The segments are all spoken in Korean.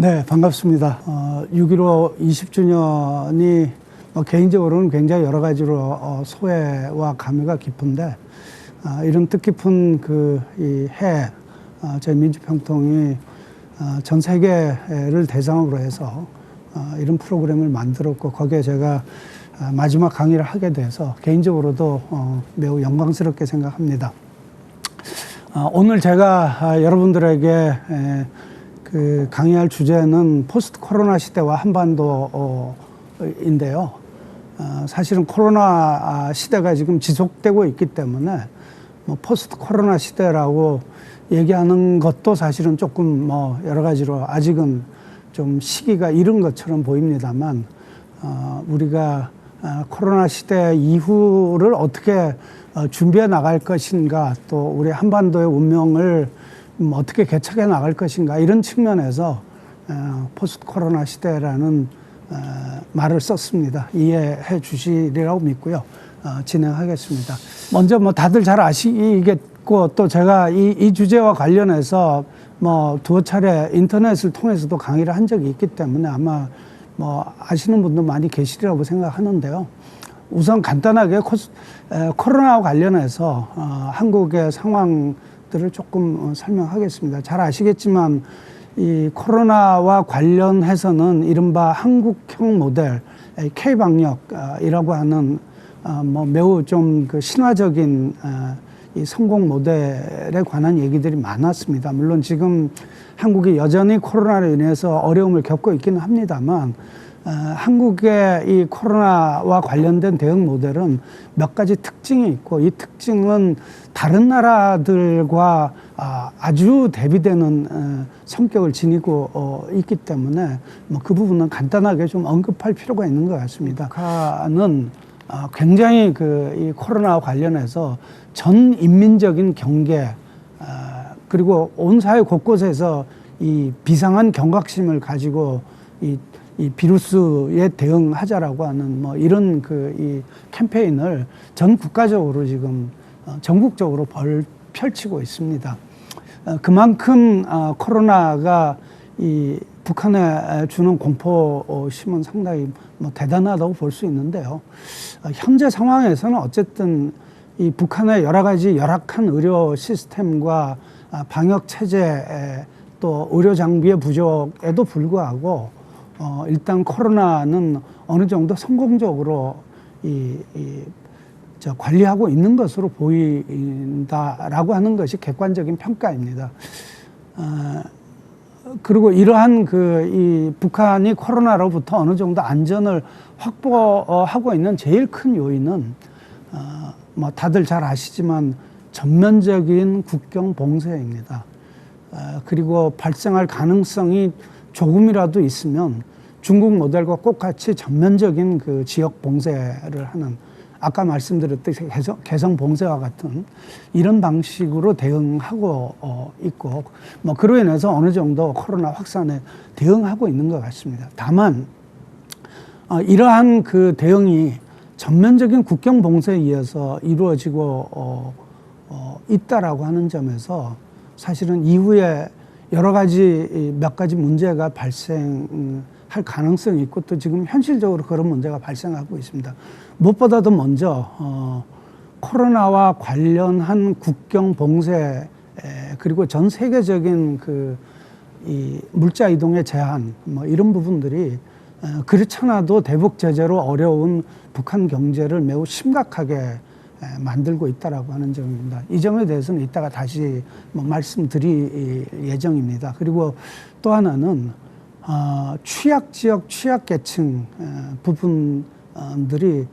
네, 반갑습니다. 어, 6.15 20주년이 뭐 개인적으로는 굉장히 여러 가지로 어, 소외와 감회가 깊은데 아, 이런 뜻깊은 그이 해, 어, 저희 민주평통이 어, 전 세계를 대상으로 해서 어, 이런 프로그램을 만들었고 거기에 제가 아, 마지막 강의를 하게 돼서 개인적으로도 어, 매우 영광스럽게 생각합니다. 아, 오늘 제가 아, 여러분들에게 에, 그 강의할 주제는 포스트 코로나 시대와 한반도인데요. 어, 사실은 코로나 아, 시대가 지금 지속되고 있기 때문에 뭐 포스트 코로나 시대라고 얘기하는 것도 사실은 조금 뭐 여러 가지로 아직은 좀 시기가 이른 것처럼 보입니다만 어, 우리가 아, 코로나 시대 이후를 어떻게 어, 준비해 나갈 것인가 또 우리 한반도의 운명을 음, 어떻게 개척해 나갈 것인가 이런 측면에서 어, 포스트 코로나 시대라는 어, 말을 썼습니다. 이해해 주시리라고 믿고요. 어, 진행하겠습니다. 먼저 뭐 다들 잘 아시겠고 또 제가 이, 이 주제와 관련해서 뭐 두어 차례 인터넷을 통해서도 강의를 한 적이 있기 때문에 아마 뭐 아시는 분도 많이 계시리라고 생각하는데요. 우선 간단하게 코스, 에, 코로나와 관련해서 어, 한국의 상황 들을 조금 어, 설명하겠습니다. 잘 아시겠지만 이 코로나와 관련해서는 이른바 한국형 모델 K 방역이라고 하는 어, 뭐 매우 좀 그 신화적인 어, 이 성공 모델에 관한 얘기들이 많았습니다. 물론 지금 한국이 여전히 코로나로 인해서 어려움을 겪고 있기는 합니다만 어, 한국의 이 코로나와 관련된 대응 모델은 몇 가지 특징이 있고 이 특징은 다른 나라들과 아, 아주 대비되는 어, 성격을 지니고 어, 있기 때문에 뭐 그 부분은 간단하게 좀 언급할 필요가 있는 것 같습니다. 아, 굉장히 그 이 코로나와 관련해서 전 인민적인 경계 아, 그리고 온 사회 곳곳에서 이 비상한 경각심을 가지고 이, 이 비루스에 대응하자라고 하는 뭐 이런 그 이 캠페인을 전 국가적으로 지금 어, 전국적으로 벌 펼치고 있습니다. 어, 그만큼 어, 코로나가 이 북한에 주는 공포심은 상당히 뭐 대단하다고 볼 수 있는데요. 어, 현재 상황에서는 어쨌든 이 북한의 여러 가지 열악한 의료 시스템과 아, 방역 체제 또 의료 장비의 부족에도 불구하고 어, 일단 코로나는 어느 정도 성공적으로 이, 이, 저 관리하고 있는 것으로 보인다라고 하는 것이 객관적인 평가입니다. 어, 그리고 이러한 그 이 북한이 코로나로부터 어느 정도 안전을 확보하고 있는 제일 큰 요인은 어, 뭐 다들 잘 아시지만 전면적인 국경 봉쇄입니다. 어, 그리고 발생할 가능성이 조금이라도 있으면 중국 모델과 똑같이 전면적인 그 지역 봉쇄를 하는 아까 말씀드렸듯이 개성, 개성 봉쇄와 같은 이런 방식으로 대응하고 어, 있고 뭐 그로 인해서 어느 정도 코로나 확산에 대응하고 있는 것 같습니다. 다만 어, 이러한 그 대응이 전면적인 국경 봉쇄에 의해서 이루어지고 어, 어, 있다라고 하는 점에서 사실은 이후에 여러 가지 몇 가지 문제가 발생할 가능성이 있고 또 지금 현실적으로 그런 문제가 발생하고 있습니다. 무엇보다도 먼저 어, 코로나와 관련한 국경 봉쇄 에, 그리고 전 세계적인 그 이 물자 이동의 제한 뭐 이런 부분들이 어, 그렇잖아도 대북 제재로 어려운 북한 경제를 매우 심각하게 에, 만들고 있다라고 하는 점입니다. 이 점에 대해서는 이따가 다시 뭐 말씀드릴 예정입니다. 그리고 또 하나는 어, 취약 지역 취약 계층 에, 부분들이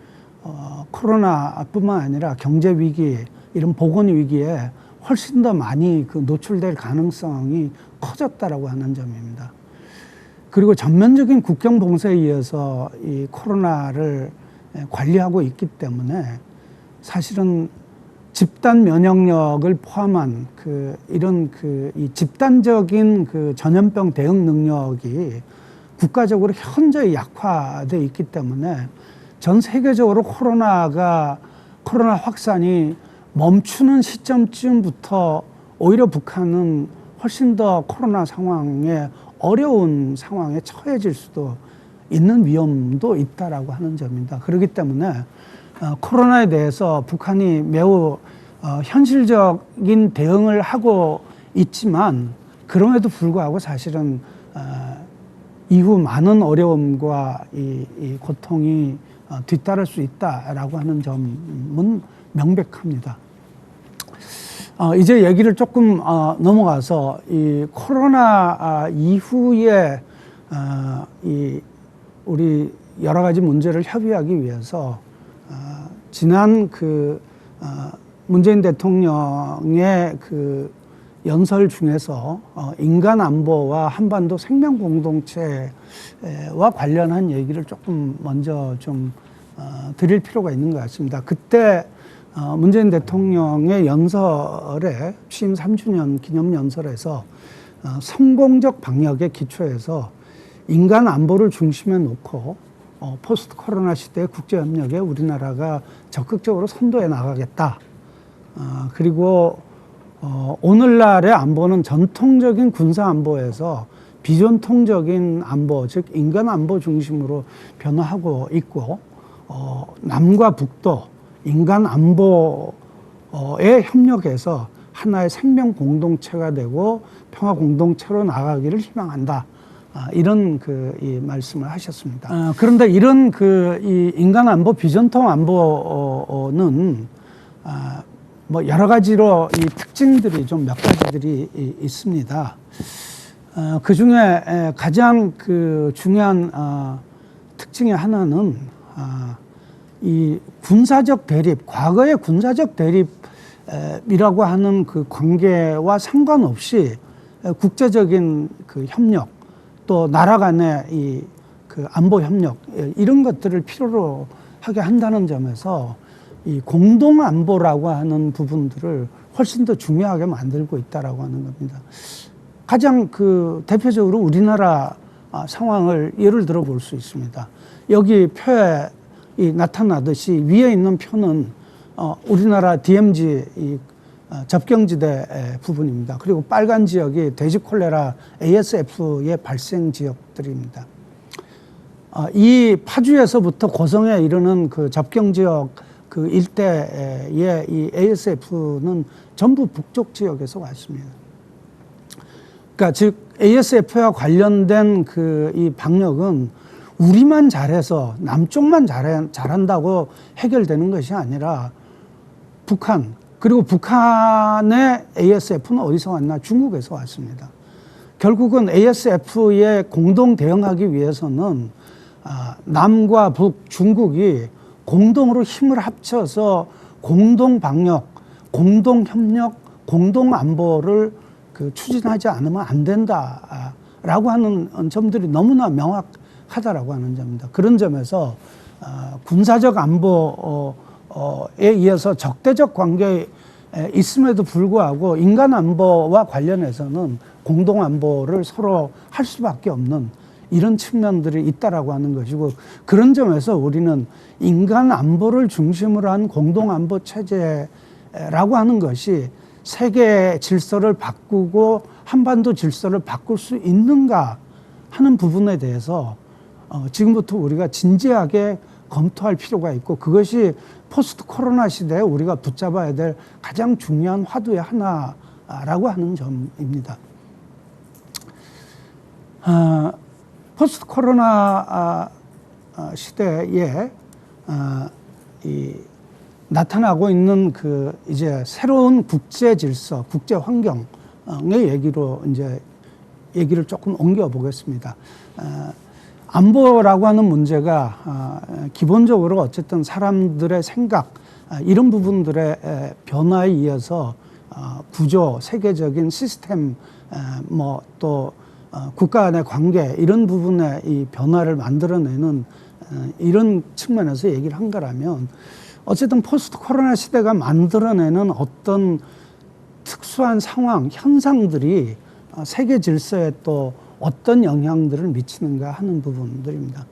어, 코로나뿐만 아니라 경제 위기 이런 보건 위기에 훨씬 더 많이 그 노출될 가능성이 커졌다라고 하는 점입니다. 그리고 전면적인 국경 봉쇄에 의해서 이 코로나를 관리하고 있기 때문에 사실은 집단 면역력을 포함한 그 이런 그 이 집단적인 그 전염병 대응 능력이 국가적으로 현저히 약화돼 있기 때문에 전 세계적으로 코로나가 코로나 확산이 멈추는 시점쯤부터 오히려 북한은 훨씬 더 코로나 상황에 어려운 상황에 처해질 수도 있는 위험도 있다라고 하는 점입니다. 그렇기 때문에 어, 코로나에 대해서 북한이 매우 어, 현실적인 대응을 하고 있지만 그럼에도 불구하고 사실은 어, 이후 많은 어려움과 고통이 어, 뒤따를 수 있다라고 하는 점은 명백합니다. 어, 이제 얘기를 조금 어, 넘어가서 이 코로나 아, 이후에 어, 이 우리 여러 가지 문제를 협의하기 위해서 어, 지난 그 어, 문재인 대통령의 그 연설 중에서 어, 인간 안보와 한반도 생명 공동체와 관련한 얘기를 조금 먼저 좀 어, 드릴 필요가 있는 것 같습니다. 그때 어, 문재인 대통령의 연설에 취임 3주년 기념 연설에서 어, 성공적 방역의 기초에서 인간 안보를 중심에 놓고 어, 포스트 코로나 시대 국제 협력에 우리나라가 적극적으로 선도해 나가겠다. 어, 그리고 어, 오늘날의 안보는 전통적인 군사 안보에서 비전통적인 안보, 즉 인간 안보 중심으로 변화하고 있고 어, 남과 북도 인간 안보에 협력해서 하나의 생명 공동체가 되고 평화 공동체로 나가기를 희망한다. 아, 이런 그 이 말씀을 하셨습니다. 어, 그런데 이런 그 이 인간 안보 비전통 안보는 아, 뭐 여러 가지로 이 특징들이 좀 몇 가지들이 이- 있습니다. 어, 그 중에 가장 그 중요한 어, 특징의 하나는 아, 이 군사적 대립, 과거의 군사적 대립이라고 하는 그 관계와 상관없이 국제적인 그 협력 또 나라 간의 이 그 안보 협력 예, 이런 것들을 필요로 하게 한다는 점에서 이 공동 안보라고 하는 부분들을 훨씬 더 중요하게 만들고 있다라고 하는 겁니다. 가장 그 대표적으로 우리나라 아, 상황을 예를 들어 볼 수 있습니다. 여기 표에 이 나타나듯이 위에 있는 표는 어, 우리나라 DMZ 접경지대 에, 부분입니다. 그리고 빨간 지역이 돼지 콜레라 ASF의 발생 지역들입니다. 어, 이 파주에서부터 고성에 이르는 그 접경 지역 그 일대의 이 ASF는 전부 북쪽 지역에서 왔습니다. 그러니까 즉 ASF와 관련된 그 이 방역은 우리만 잘해서 남쪽만 잘한다고 해결되는 것이 아니라 북한 그리고 북한의 ASF는 어디서 왔나 중국에서 왔습니다. 결국은 ASF에 공동 대응하기 위해서는 아, 남과 북, 중국이 공동으로 힘을 합쳐서 공동 방역, 공동 협력, 공동 안보를 그 추진하지 않으면 안 된다라고 하는 점들이 너무나 명확하다라고 하는 점입니다. 그런 점에서 어, 군사적 안보에 의해서 적대적 관계에 있음에도 불구하고 인간 안보와 관련해서는 공동 안보를 서로 할 수밖에 없는 이런 측면들이 있다라고 하는 것이고 그런 점에서 우리는 인간 안보를 중심으로 한 공동 안보 체제라고 하는 것이 세계 질서를 바꾸고 한반도 질서를 바꿀 수 있는가 하는 부분에 대해서 어, 지금부터 우리가 진지하게 검토할 필요가 있고 그것이 포스트 코로나 시대에 우리가 붙잡아야 될 가장 중요한 화두의 하나라고 하는 점입니다. 어, 포스트 코로나 아, 아, 시대에 아, 이 나타나고 있는 그 이제 새로운 국제 질서, 국제 환경의 얘기로 이제 얘기를 조금 옮겨 보겠습니다. 아, 안보라고 하는 문제가 아, 기본적으로 어쨌든 사람들의 생각 아, 이런 부분들의 에, 변화에 의해서 어, 구조, 세계적인 시스템, 뭐또 어, 국가 간의 관계 이런 부분의 이 변화를 만들어내는 어, 이런 측면에서 얘기를 한 거라면 어쨌든 포스트 코로나 시대가 만들어내는 어떤 특수한 상황, 현상들이 어, 세계 질서에 또 어떤 영향들을 미치는가 하는 부분들입니다.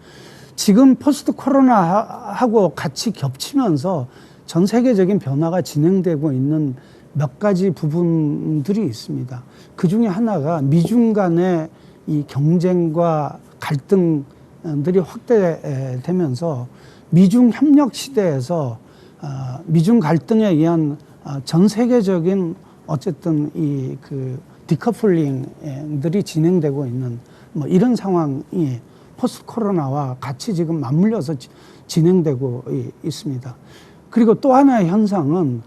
지금 포스트 코로나하고 같이 겹치면서 전 세계적인 변화가 진행되고 있는 몇 가지 부분들이 있습니다. 그 중에 하나가 미중 간의 이 경쟁과 갈등들이 확대되면서 미중 협력 시대에서 어, 미중 갈등에 의한 어, 전 세계적인 어쨌든 이그 디커플링들이 진행되고 있는 뭐 이런 상황이 포스트 코로나와 같이 지금 맞물려서 지- 진행되고 이- 있습니다. 그리고 또 하나의 현상은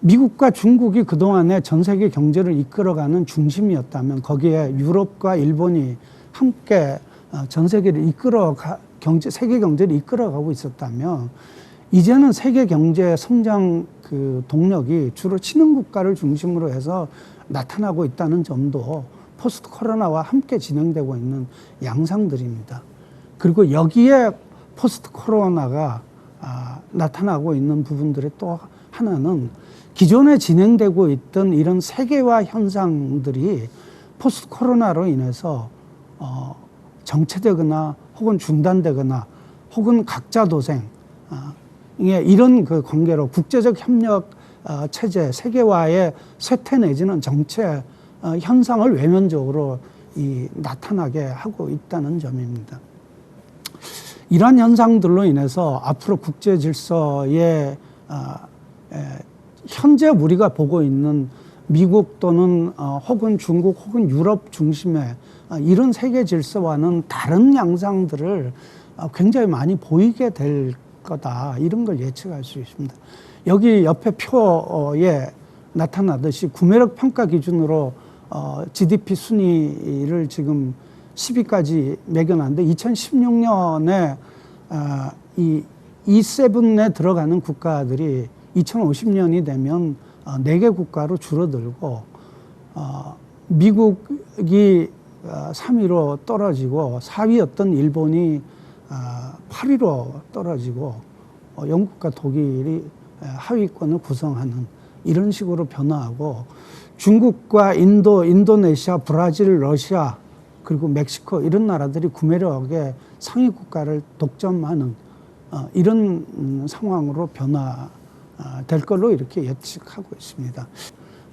미국과 중국이 그동안에 전 세계 경제를 이끌어가는 중심이었다면 거기에 유럽과 일본이 함께 어, 전 세계를 이끌어 가, 경제 세계 경제를 이끌어가고 있었다면 이제는 세계 경제 성장 그 동력이 주로 신흥 국가를 중심으로 해서 나타나고 있다는 점도 포스트 코로나와 함께 진행되고 있는 양상들입니다. 그리고 여기에 포스트 코로나가 아, 나타나고 있는 부분들의 또 하나는 기존에 진행되고 있던 이런 세계화 현상들이 포스트 코로나로 인해서 어, 정체되거나 혹은 중단되거나 혹은 각자 도생 아, 예, 이런 그 관계로 국제적 협력 어, 체제 세계화의 쇠퇴 내지는 정체 어, 현상을 외면적으로 이 나타나게 하고 있다는 점입니다. 이러한 현상들로 인해서 앞으로 국제 아, 에, 현재 우리가 보고 있는 미국 또는 어, 혹은 중국 혹은 유럽 중심의 아, 이런 세계 질서와는 다른 양상들을 아, 굉장히 많이 보이게 될 거다 이런 걸 예측할 수 있습니다. 여기 옆에 표에 나타나듯이 구매력 평가 기준으로 어, GDP 순위를 지금 10위까지 매겨놨는데 2016년에 아, 이 E7에 들어가는 국가들이 2050년이 되면 어, 4개 국가로 줄어들고 어, 미국이 어, 3위로 떨어지고 4위였던 일본이 어, 8위로 떨어지고 어, 영국과 독일이 에, 하위권을 구성하는 이런 식으로 변화하고 중국과 인도, 인도네시아, 브라질, 러시아 그리고 멕시코 이런 나라들이 구매력의 상위 국가를 독점하는 어, 이런 음, 상황으로 변화될 걸로 이렇게 예측하고 있습니다.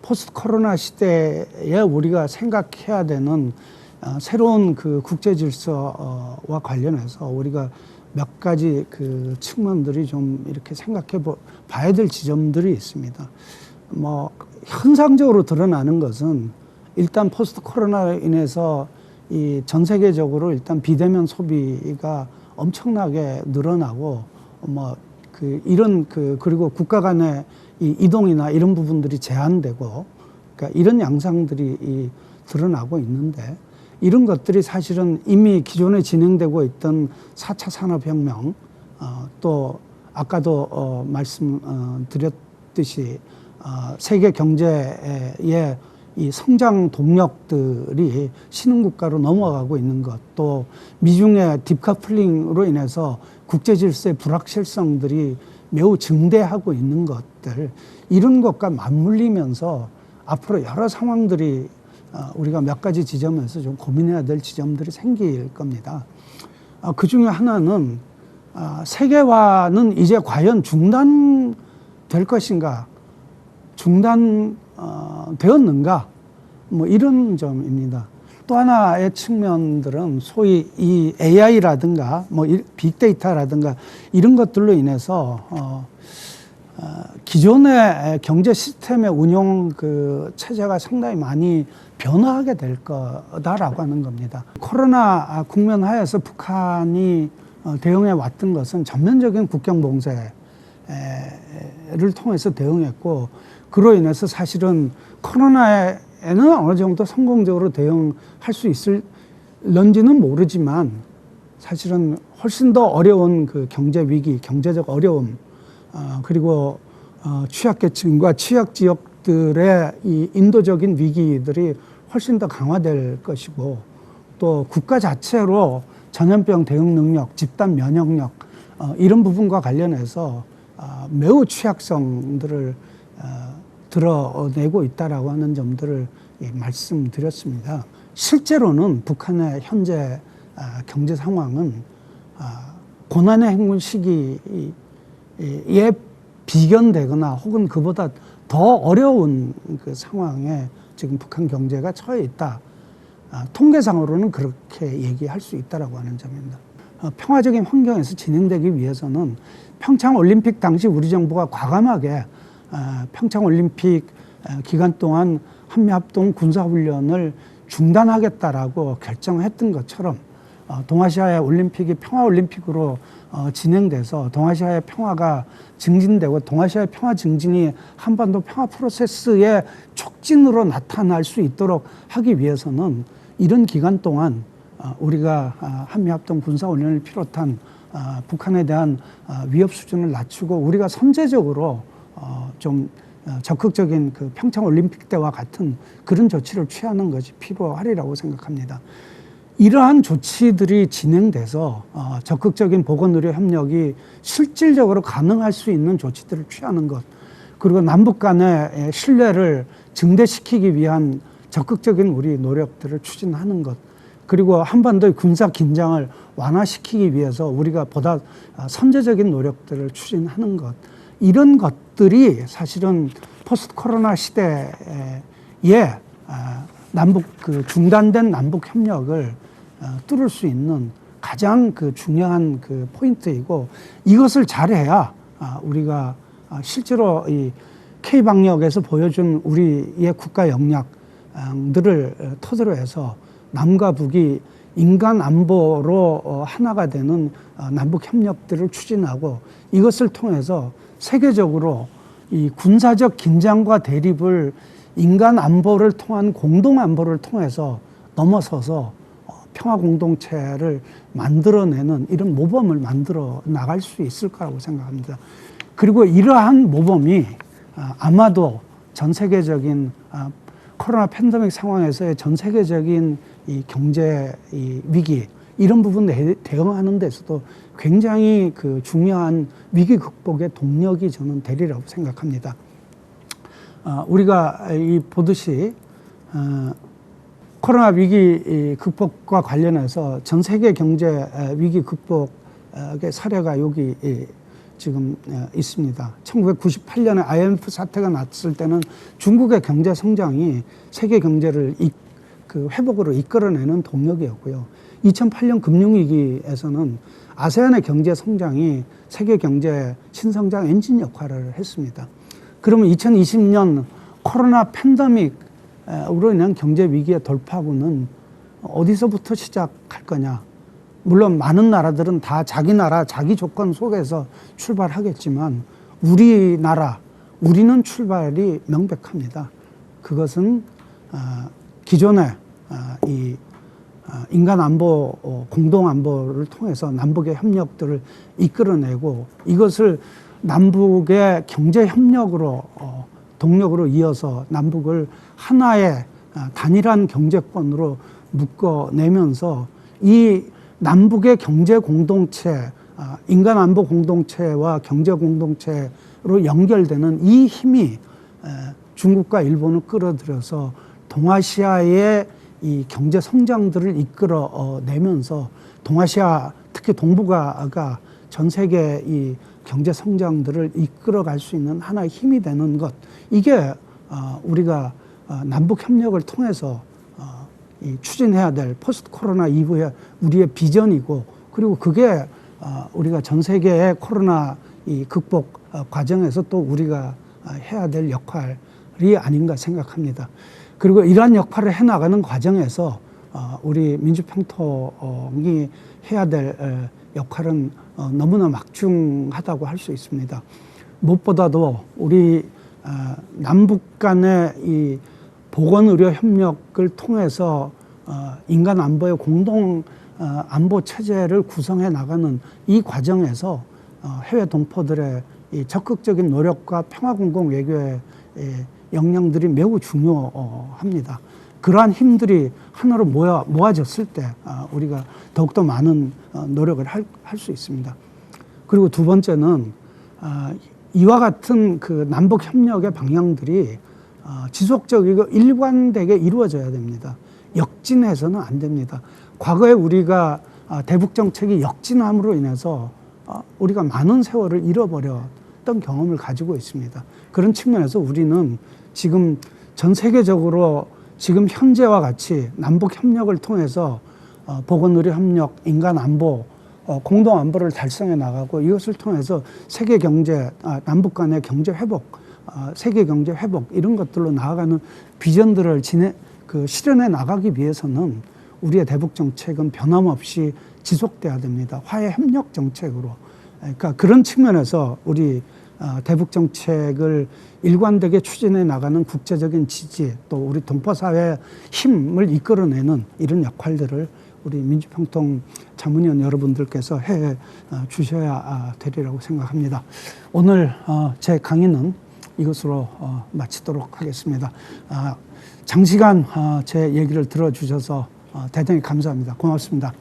포스트 코로나 시대에 우리가 생각해야 되는 어, 새로운 그 국제 질서와 관련해서 우리가 몇 가지 그 측면들이 좀 이렇게 생각해 보- 봐야 될 지점들이 있습니다. 뭐 현상적으로 드러나는 것은 일단 포스트 코로나로 인해서 이 전 세계적으로 일단 비대면 소비가 엄청나게 늘어나고 뭐 그 이런 그 그리고 국가 간의 이 이동이나 이런 부분들이 제한되고 그러니까 이런 양상들이 이 드러나고 있는데 이런 것들이 사실은 이미 기존에 진행되고 있던 4차 산업혁명 어, 또 아까도 어, 말씀드렸듯이 어, 세계 경제의 이 성장 동력들이 신흥국가로 넘어가고 있는 것, 또 미중의 딥커플링으로 인해서 국제 질서의 불확실성들이 매우 증대하고 있는 것들, 이런 것과 맞물리면서 앞으로 여러 상황들이 어, 우리가 몇 가지 지점에서 좀 고민해야 될 지점들이 생길 겁니다. 어, 그 중에 하나는 아, 세계화는 이제 과연 중단될 것인가, 중단 어, 되었는가, 뭐 이런 점입니다. 또 하나의 측면들은 소위 이 AI라든가 뭐 이- 빅데이터라든가 이런 것들로 인해서 어, 어, 기존의 경제 시스템의 운용 그 체제가 상당히 많이 변화하게 될 거다라고 하는 겁니다. 코로나 국면 하에서 북한이 어, 대응해 왔던 것은 전면적인 국경 봉쇄를 통해서 대응했고 그로 인해서 사실은 코로나에는 어느 정도 성공적으로 대응할 수 있을런지는 모르지만 사실은 훨씬 더 어려운 그 경제 위기, 경제적 어려움, 어, 그리고 어, 취약계층과 취약 지역들의 이 인도적인 위기들이 훨씬 더 강화될 것이고 또 국가 자체로 전염병 대응 능력, 집단 면역력 어, 이런 부분과 관련해서 어, 매우 취약성들을 어, 드러내고 있다라고 하는 점들을 예, 말씀드렸습니다. 실제로는 북한의 현재 아, 경제 상황은 아, 고난의 행군 시기에 비견되거나 혹은 그보다 더 어려운 그 상황에 지금 북한 경제가 처해 있다. 아, 통계상으로는 그렇게 얘기할 수 있다라고 하는 점입니다. 어, 평화적인 환경에서 진행되기 위해서는 평창 올림픽 당시 우리 정부가 과감하게 어, 평창 올림픽 어, 기간 동안 한미합동 군사훈련을 중단하겠다라고 결정했던 것처럼 어, 동아시아의 올림픽이 평화 올림픽으로 어, 진행돼서 동아시아의 평화가 증진되고 동아시아의 평화 증진이 한반도 평화 프로세스의 촉진으로 나타날 수 있도록 하기 위해서는 이런 기간 동안 어, 우리가 아, 한미합동 군사훈련을 비롯한 아, 북한에 대한 아, 위협 수준을 낮추고 우리가 선제적으로 어, 좀 어, 적극적인 그 평창 올림픽 때와 같은 그런 조치를 취하는 것이 필요하리라고 생각합니다. 이러한 조치들이 진행돼서 어, 적극적인 보건의료 협력이 실질적으로 가능할 수 있는 조치들을 취하는 것, 그리고 남북 간의 신뢰를 증대시키기 위한 적극적인 우리 노력들을 추진하는 것, 그리고 한반도의 군사 긴장을 완화시키기 위해서 우리가 보다 어, 선제적인 노력들을 추진하는 것, 이런 것들이 사실은 포스트 코로나 시대에 아, 남북 그 중단된 남북 협력을 어, 뚫을 수 있는 가장 그 중요한 그 포인트이고 이것을 잘해야 아, 우리가 아, 실제로 이 K 방역에서 보여준 우리의 국가 역량들을 어, 토대로 해서 남과 북이 인간 안보로 어, 하나가 되는 어, 남북 협력들을 추진하고 이것을 통해서 세계적으로 이 군사적 긴장과 대립을 인간 안보를 통한 공동 안보를 통해서 넘어서서 어, 평화 공동체를 만들어내는 이런 모범을 만들어 나갈 수 있을 거라고 생각합니다. 그리고 이러한 모범이 아, 아마도 전 세계적인 아, 코로나 팬데믹 상황에서의 전 세계적인 이 경제 이 위기 이런 부분 에 대응하는 데서도 굉장히 그 중요한 위기 극복의 동력이 저는 되리라고 생각합니다. 어, 우리가 이 보듯이 어, 코로나 위기 이 극복과 관련해서 전 세계 경제 에, 위기 극복의 사례가 여기 이, 지금 어, 있습니다. 1998년에 IMF 사태가 났을 때는 중국의 경제 성장이 세계 경제를 이, 그 회복으로 이끌어내는 동력이었고요. 2008년 금융위기에서는 아세안의 경제 성장이 세계 경제 신성장 엔진 역할을 했습니다. 그러면 2020년 코로나 팬데믹 으로 인한 경제 위기의 돌파구는 어디서부터 시작할 거냐? 물론 많은 나라들은 다 자기 나라, 자기 조건 속에서 출발하겠지만 우리나라, 우리는 출발이 명백합니다. 그것은 어, 기존의 어, 이 어, 인간 안보, 공동 안보를 통해서 남북의 협력들을 이끌어내고 이것을 남북의 경제 협력으로 동력으로 이어서 남북을 하나의 단일한 경제권으로 묶어내면서 이 남북의 경제 공동체, 아, 인간 안보 공동체와 경제 공동체로 연결되는 이 힘이 중국과 일본을 끌어들여서 동아시아의 이 경제 성장들을 이끌어 내면서 동아시아 특히 동북아가 전 세계 이 경제 성장들을 이끌어갈 수 있는 하나의 힘이 되는 것 이게 어, 우리가 어, 남북 협력을 통해서 이 추진해야 될 포스트 코로나 이후에 우리의 비전이고 그리고 그게 어, 우리가 전 세계의 코로나 이 극복 어, 과정에서 또 우리가 어, 해야 될 역할이 아닌가 생각합니다. 그리고 이러한 역할을 해 나가는 과정에서 우리 민주평통이 해야 될 역할은 너무나 막중하다고 할 수 있습니다. 무엇보다도 우리 남북 간의 이 보건의료 협력을 통해서 어, 인간 안보의 공동 어, 안보 체제를 구성해 나가는 이 과정에서 어, 해외 동포들의 이 적극적인 노력과 평화공동 외교의 역량들이 매우 중요합니다. 그러한 힘들이 하나로 모여, 모아졌을 때 우리가 더욱더 많은 노력을 할 수 있습니다. 그리고 두 번째는 이와 같은 그 남북 협력의 방향들이 어, 지속적이고 일관되게 이루어져야 됩니다. 역진해서는 안 됩니다. 과거에 우리가 어, 대북 정책이 역진함으로 인해서 어, 우리가 많은 세월을 잃어버렸던 경험을 가지고 있습니다. 그런 측면에서 우리는 지금 전 세계적으로 지금 현재와 같이 남북 협력을 통해서 어, 보건의료 협력, 인간 안보, 어, 공동 안보를 달성해 나가고 이것을 통해서 세계 경제, 아, 남북 간의 경제 회복, 아, 세계 경제 회복 이런 것들로 나아가는 비전들을 진해 그 실현해 나가기 위해서는 우리의 대북 정책은 변함없이 지속돼야 됩니다. 화해 협력 정책으로. 그러니까 그런 측면에서 우리 어, 대북 정책을 일관되게 추진해 나가는 국제적인 지지 또 우리 동포 사회의 힘을 이끌어내는 이런 역할들을 우리 민주평통 자문위원 여러분들께서 해 어, 주셔야 아, 되리라고 생각합니다. 오늘 어, 제 강의는 이것으로 어, 마치도록 하겠습니다. 아, 장시간 어, 제 얘기를 들어주셔서 어, 대단히 감사합니다. 고맙습니다.